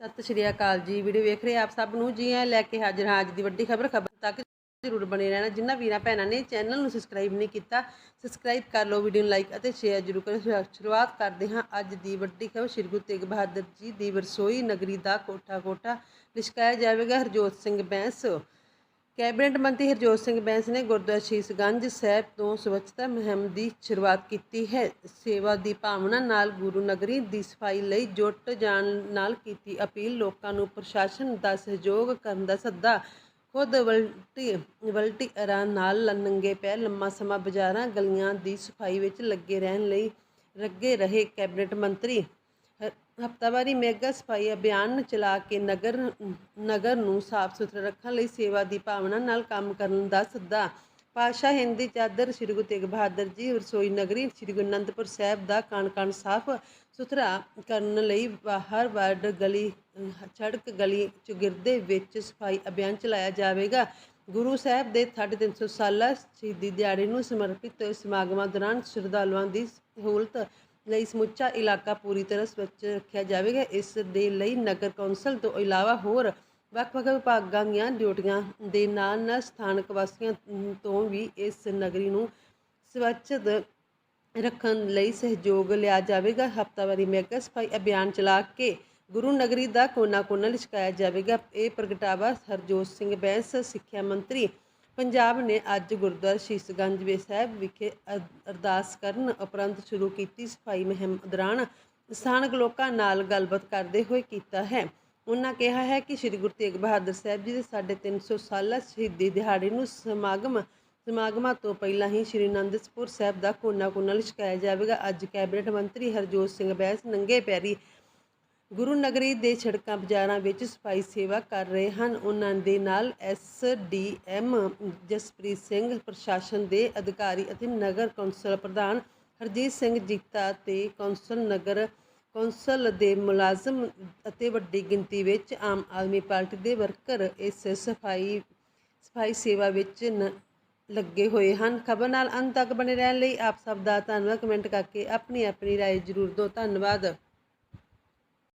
ਸਤਿ ਸ਼੍ਰੀ ਅਕਾਲ ਜੀ। ਵੀਡੀਓ ਵੇਖ ਰਹੇ ਆਪ ਸਭ ਨੂੰ। ਜੀ ਆ ਲੈ ਕੇ ਹਾਜ਼ਰ ਹਾਂ ਅੱਜ ਦੀ ਵੱਡੀ ਖਬਰ। ਖਬਰ ਤੱਕ ਜ਼ਰੂਰ ਬਣੇ ਰਹਿਣਾ। ਜਿਨ੍ਹਾਂ ਵੀਰਾਂ ਭੈਣਾਂ ਨੇ ਚੈਨਲ ਨੂੰ ਸਬਸਕ੍ਰਾਈਬ ਨਹੀਂ ਕੀਤਾ ਸਬਸਕ੍ਰਾਈਬ ਕਰ ਲਓ ਵੀਡੀਓ ਨੂੰ ਲਾਈਕ ਅਤੇ ਸ਼ੇਅਰ ਜ਼ਰੂਰ ਕਰੋ। ਸ਼ੁਰੂਆਤ ਕਰਦੇ ਹਾਂ ਅੱਜ ਦੀ ਵੱਡੀ ਖਬਰ। ਸ਼੍ਰੀ ਗੁਰੂ ਤੇਗ ਬਹਾਦਰ ਜੀ ਦੀ ਵਰਸੋਈ ਨਗਰੀ ਦਾ ਕੋਠਾ ਕੋਠਾ ਲਿਸ਼ਕਾਇਆ ਜਾਵੇਗਾ। ਹਰਜੋਤ ਸਿੰਘ ਬੈਂਸ ਕੈਬਨਿਟ ਮੰਤਰੀ ਹਰਜੋਤ ਸਿੰਘ ਬੈਂਸ ਨੇ ਗੁਰਦੁਆਰਾ ਸ਼ੀਸ਼ਗੰਜ ਸਾਹਿਬ ਤੋਂ ਸਵੱਛਤਾ ਮੁਹਿੰਮ ਦੀ ਸ਼ੁਰੂਆਤ ਕੀਤੀ ਹੈ। ਸੇਵਾ ਦੀ ਭਾਵਨਾ ਨਾਲ ਗੁਰੂ ਨਗਰੀ ਦੀ ਸਫ਼ਾਈ ਲਈ ਜੁਟ ਜਾਣ ਨਾਲ ਕੀਤੀ ਅਪੀਲ। ਲੋਕਾਂ ਨੂੰ ਪ੍ਰਸ਼ਾਸਨ ਦਾ ਸਹਿਯੋਗ ਕਰਨ ਦਾ ਸੱਦਾ। ਖੁਦ ਵਲਟੀ ਵਲਟੀ ਅਰਾਂ ਨਾਲ ਨੰਗੇ ਪੈਰ ਲੰਮਾ ਸਮਾਂ ਬਾਜ਼ਾਰਾਂ, ਗਲੀਆਂ ਦੀ ਸਫ਼ਾਈ ਵਿੱਚ ਲੱਗੇ ਰਹਿਣ ਲਈ ਲੱਗੇ ਰਹੇ ਕੈਬਨਿਟ ਮੰਤਰੀ ਹਫ਼ਤਾਵਾਰੀ ਮੈਗਾ ਸਫ਼ਾਈ ਅਭਿਆਨ ਚਲਾ ਕੇ ਨਗਰ ਨਗਰ ਨੂੰ ਸਾਫ਼ ਸੁਥਰਾ ਰੱਖਣ ਲਈ ਸੇਵਾ ਦੀ ਭਾਵਨਾ ਨਾਲ ਕੰਮ ਕਰਨ ਦਾ ਸੱਦਾ। ਪਾਤਸ਼ਾਹ ਹਿੰਦੀ ਚਾਦਰ ਸ੍ਰੀ ਗੁਰੂ ਤੇਗ ਬਹਾਦਰ ਜੀ ਰਸੋਈ ਨਗਰੀ ਸ੍ਰੀ ਗੁਰੂ ਅਨੰਦਪੁਰ ਸਾਹਿਬ ਦਾ ਕਣ ਕਣ ਸਾਫ਼ ਸੁਥਰਾ ਕਰਨ ਲਈ ਬਾਹਰ ਵਾਰਡ ਗਲੀ, ਸੜਕ ਗਲੀ ਚੁਗਿਰਦੇ ਵਿੱਚ ਸਫ਼ਾਈ ਅਭਿਆਨ ਚਲਾਇਆ ਜਾਵੇਗਾ। ਗੁਰੂ ਸਾਹਿਬ ਦੇ 350 ਸਾਲਾ ਸ਼ਹੀਦੀ ਦਿਹਾੜੇ ਨੂੰ ਸਮਰਪਿਤ ਸਮਾਗਮਾਂ ਦੌਰਾਨ ਸ਼ਰਧਾਲੂਆਂ ਦੀ ਸਹੂਲਤ ਲਈ ਸਮੁੱਚਾ ਇਲਾਕਾ ਪੂਰੀ ਤਰ੍ਹਾਂ ਸਵੱਛ ਰੱਖਿਆ ਜਾਵੇਗਾ। ਇਸ ਦੇ ਲਈ ਨਗਰ ਕੌਂਸਲ ਤੋਂ ਇਲਾਵਾ ਹੋਰ ਵੱਖ-ਵੱਖ ਵਿਭਾਗਾਂ ਦੀਆਂ ਡਿਊਟੀਆਂ ਦੇ ਨਾਲ ਨਾਲ ਸਥਾਨਕ ਵਾਸੀਆਂ ਤੋਂ ਵੀ ਇਸ ਨਗਰੀ ਨੂੰ ਸਵੱਛ ਰੱਖਣ ਲਈ ਸਹਿਯੋਗ ਲਿਆ ਜਾਵੇਗਾ। ਹਫ਼ਤਾਵਾਰੀ ਮੈਗਾ ਸਫ਼ਾਈ ਅਭਿਆਨ ਚਲਾ ਕੇ ਗੁਰੂ ਨਗਰੀ ਦਾ ਕੋਨਾ-ਕੋਨਾ ਲਿਸ਼ਕਾਇਆ ਜਾਵੇਗਾ। ਇਹ ਪ੍ਰਗਟਾਵਾ ਹਰਜੋਤ ਸਿੰਘ ਬੈਂਸ, ਸਿੱਖਿਆ ਮੰਤਰੀ ਪੰਜਾਬ ਨੇ ਅੱਜ ਗੁਰਦੁਆਰਾ ਸ਼ੀਸ਼ਗੰਜ ਵੇ ਸਾਹਿਬ ਵਿਖੇ ਅਰ- ਅਰਦਾਸ ਕਰਨ ਉਪਰੰਤ ਸ਼ੁਰੂ ਕੀਤੀ ਸਫ਼ਾਈ ਮੁਹਿੰਮ ਦੌਰਾਨ ਸਥਾਨਕ ਲੋਕਾਂ ਨਾਲ ਗੱਲਬਾਤ ਕਰਦੇ ਹੋਏ ਕੀਤਾ ਹੈ। ਉਹਨਾਂ ਕਿਹਾ ਹੈ ਕਿ ਸ੍ਰੀ ਗੁਰੂ ਤੇਗ ਬਹਾਦਰ ਸਾਹਿਬ ਜੀ ਦੇ 350 ਸਾਲਾ ਸ਼ਹੀਦੀ ਦਿਹਾੜੇ ਨੂੰ ਸਮਾਗਮ, ਸਮਾਗਮਾਂ ਤੋਂ ਪਹਿਲਾਂ ਹੀ ਸ੍ਰੀ ਅਨੰਦਪੁਰ ਸਾਹਿਬ ਦਾ ਕੋਨਾ-ਕੋਨਾ ਲਿਸ਼ਕਾਇਆ ਜਾਵੇਗਾ। ਅੱਜ ਕੈਬਨਿਟ ਮੰਤਰੀ ਹਰਜੋਤ ਸਿੰਘ ਬੈਂਸ ਨੰਗੇ ਪੈਰੀ ਗੁਰੂ ਨਗਰੀ ਦੇ ਸੜਕਾਂ ਬਾਜ਼ਾਰਾਂ ਵਿੱਚ ਸਫਾਈ ਸੇਵਾ ਕਰ ਰਹੇ ਹਨ ਉਹਨਾਂ ਦੇ ਨਾਲ ਐਸਡੀਐਮ ਜਸਪ੍ਰੀਤ ਸਿੰਘ ਪ੍ਰਸ਼ਾਸਨ ਦੇ ਅਧਿਕਾਰੀ ਅਤੇ ਨਗਰ ਕੌਂਸਲ ਪ੍ਰਧਾਨ ਹਰਜੀਤ ਸਿੰਘ ਜੀਤਾ ਤੇ ਕੌਂਸਲ ਨਗਰ ਕੌਂਸਲ ਦੇ ਮੁਲਾਜ਼ਮ ਅਤੇ ਵੱਡੀ ਗਿਣਤੀ ਵਿੱਚ ਆਮ ਆਦਮੀ ਪਾਰਟੀ ਦੇ ਵਰਕਰ ਇਸ ਸਫਾਈ ਸਫਾਈ ਸੇਵਾ ਵਿੱਚ ਨ- ਲੱਗੇ ਹੋਏ ਹਨ ਖਬਰ ਨਾਲ ਅੰਤ ਤੱਕ ਬਣੇ ਰਹਿਣ ਲਈ ਆਪ ਸਭ ਦਾ ਧੰਨਵਾਦ ਕਮੈਂਟ ਕਰਕੇ ਆਪਣੀ ਆਪਣੀ رائے ਜ਼ਰੂਰ ਦਿਓ ਧੰਨਵਾਦ